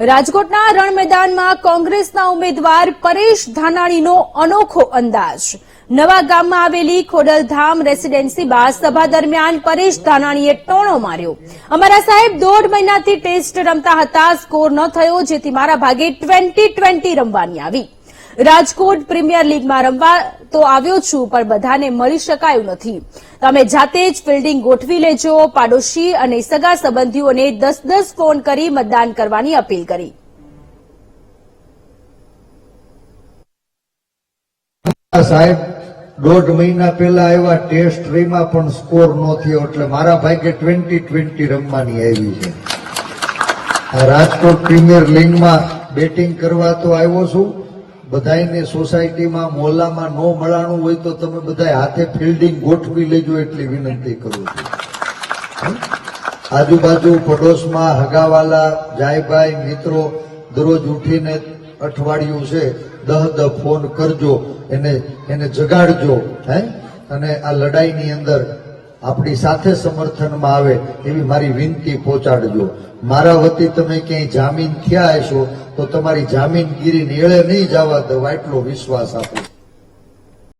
રાજકોટના રણ મેદાનમાં કોંગ્રેસના ઉમેદવાર પરેશ ધાનાણીનો અનોખો અંદાજ. નવા ગામમાં આવેલી ખોડલધામ રેસીડેન્સીમાં સભા દરમિયાન પરેશ ધાનાણીએ ટોણો માર્યો. અમારા સાહેબ, દોઢ મહિનાથી ટેસ્ટ રમતા હતા, સ્કોર ન થયો, જેથી મારા ભાગે ટ્વેન્ટી ટ્વેન્ટી રમવાની આવી. રાજકોટ પ્રીમિયર લીગમાં રમવા તો આવ્યો છું, પણ બધાને મળી શકાયું નથી. તમે જાતે જ ફિલ્ડિંગ ગોઠવી લેજો, પાડોશી અને સગા સંબંધીઓને દસ દસ ફોન કરી મતદાન કરવાની અપીલ કરી. સાહેબ, દોઢ મહિના પહેલા આવ્યા ટેસ્ટ થ્રીમાં પણ સ્કોર ન થયો, એટલે મારા ભાગે ટ્વેન્ટી ટ્વેન્ટી રમવાની આવી છે. રાજકોટ પ્રીમિયર લીગમાં બેટિંગ કરવા તો આવ્યો છું. બધાયને સોસાયટીમાં મોહલ્લામાં ન મળાણું હોય તો તમે બધા હાથે ફિલ્ડિંગ ગોઠવી લેજો એટલી વિનંતી કરું છું. આજુબાજુ પડોશમાં હગાવાલા, જાયભાઈ, મિત્રો, દરરોજ ઉઠીને અઠવાડિયું છે, દહ દહ ફોન કરજો, એને એને જગાડજો, હે? અને આ લડાઈની અંદર આપણી સાથે સમર્થનમાં આવે એવી મારી વિનંતી પહોંચાડજો. મારા વતી તમે ક્યાંય જામીન થયા હશો, તો તમારી જામીનગીરી એળે નહીં જવા દો એટલો વિશ્વાસ આપું